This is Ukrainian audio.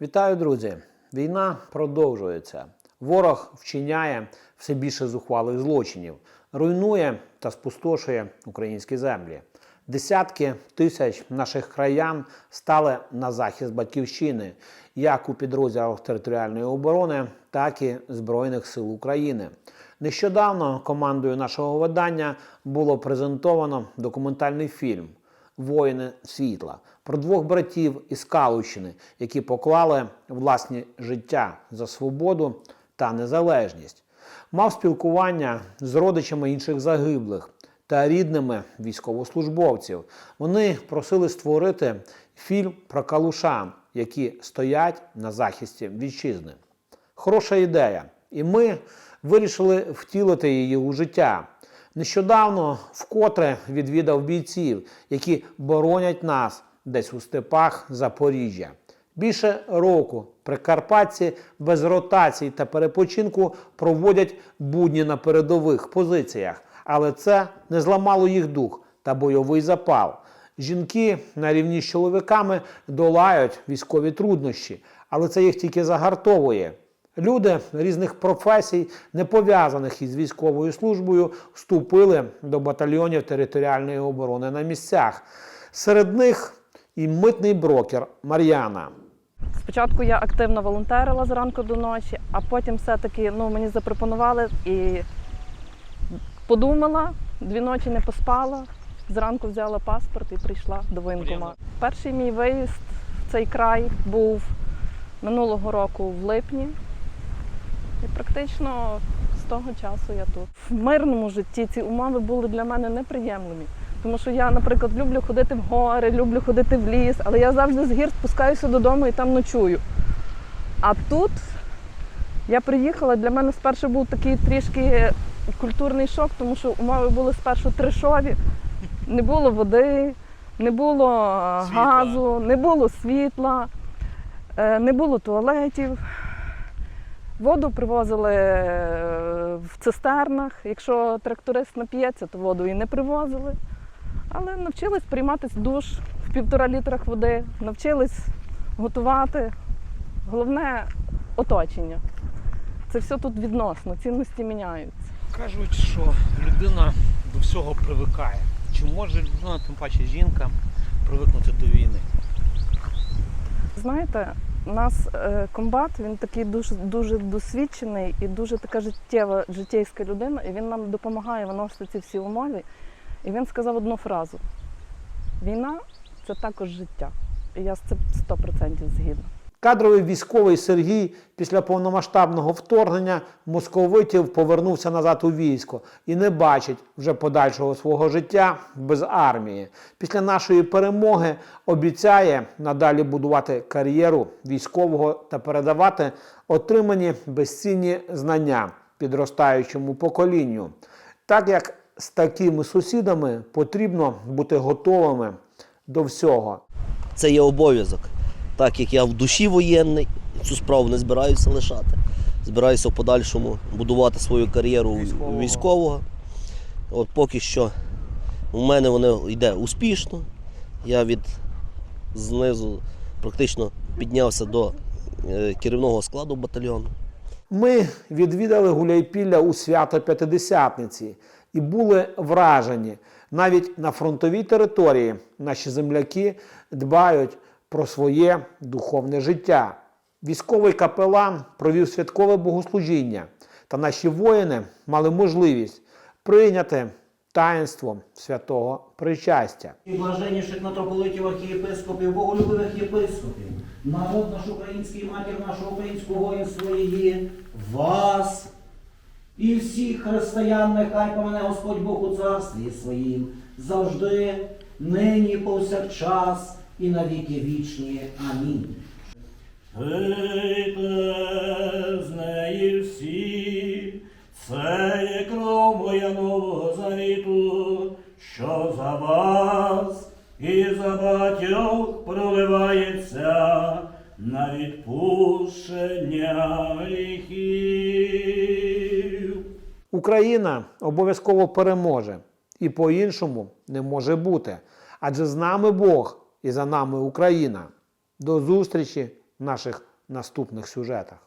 Вітаю, друзі! Війна продовжується. Ворог вчиняє все більше зухвалих злочинів, руйнує та спустошує українські землі. Десятки тисяч наших краян стали на захист батьківщини, як у підрозділах територіальної оборони, так і Збройних сил України. Нещодавно командою нашого видання було презентовано документальний фільм Воїни світла про двох братів із Калущини, які поклали власні життя за свободу та незалежність. Мав спілкування з родичами інших загиблих та рідними військовослужбовців. Вони просили створити фільм про калушан, які стоять на захисті вітчизни. Хороша ідея, і ми вирішили втілити її у життя. Нещодавно вкотре відвідав бійців, які боронять нас десь у степах Запоріжжя. Більше року прикарпатці без ротацій та перепочинку проводять будні на передових позиціях, але це не зламало їх дух та бойовий запал. Жінки на рівні з чоловіками долають військові труднощі, але це їх тільки загартовує. Люди різних професій, не пов'язаних із військовою службою, вступили до батальйонів територіальної оборони на місцях. Серед них і митний брокер Мар'яна. Спочатку я активно волонтерила зранку до ночі, а потім все-таки ну, мені запропонували і подумала, дві ночі не поспала. Зранку взяла паспорт і прийшла до воєнкомату. Перший мій виїзд в цей край був минулого року в липні. Практично з того часу я тут. В мирному житті ці умови були для мене неприємними. Тому що я, наприклад, люблю ходити в гори, люблю ходити в ліс, але я завжди з гір спускаюся додому і там ночую. А тут я приїхала, для мене спершу був такий трішки культурний шок, тому що умови були спершу трешові. Не було води, не було газу, не було світла, е, не було туалетів. Воду привозили е, в цистернах. Якщо тракторист нап'ється, то воду і не привозили. Але навчились приймати душ в півтора літрах води, навчились готувати. Головне оточення. Це все тут відносно, цінності міняються. Кажуть, що людина до всього привикає. Чи може людина, тим паче жінка, привикнути до війни? Знаєте, у нас е, комбат, він такий дуже, дуже досвідчений і дуже така життєва, життєйська людина, і він нам допомагає виносити ці всі умови. І він сказав одну фразу: війна це також життя. І я з цим 100% згідна. Кадровий військовий Сергій після повномасштабного вторгнення московитів повернувся назад у військо і не бачить вже подальшого свого життя без армії. Після нашої перемоги обіцяє надалі будувати кар'єру військового та передавати отримані безцінні знання підростаючому поколінню. Так як з такими сусідами потрібно бути готовими до всього. це є обов'язок. Так як я в душі воєнний, цю справу не збираюся лишати. Збираюся в подальшому будувати свою кар'єру Військового. військового. От поки що у мене воно йде успішно. Я від знизу практично піднявся до е, керівного складу батальйону. Ми відвідали Гуляйпілля у свято П'ятидесятниці і були вражені. Навіть на фронтовій території наші земляки дбають про своє духовне життя. Військовий капелан провів святкове богослужіння, та наші воїни мали можливість прийняти таїнство святого причастя. і блаженніших митрополитів архієпископів, боголюбивих єпископів, народ наш український, матір нашого українського воїнства її, вас і всіх християн, нехай помине Господь Бог у царстві своїм, завжди, нині, повсякчас і на віки вічні. Амінь. Пийте з неї всі, це є кров моя нового завіту, що за вас і за батьох проливається на відпущення гріхів. Україна обов'язково переможе, і по-іншому не може бути. Адже з нами Бог і за нами Україна. До зустрічі в наших наступних сюжетах.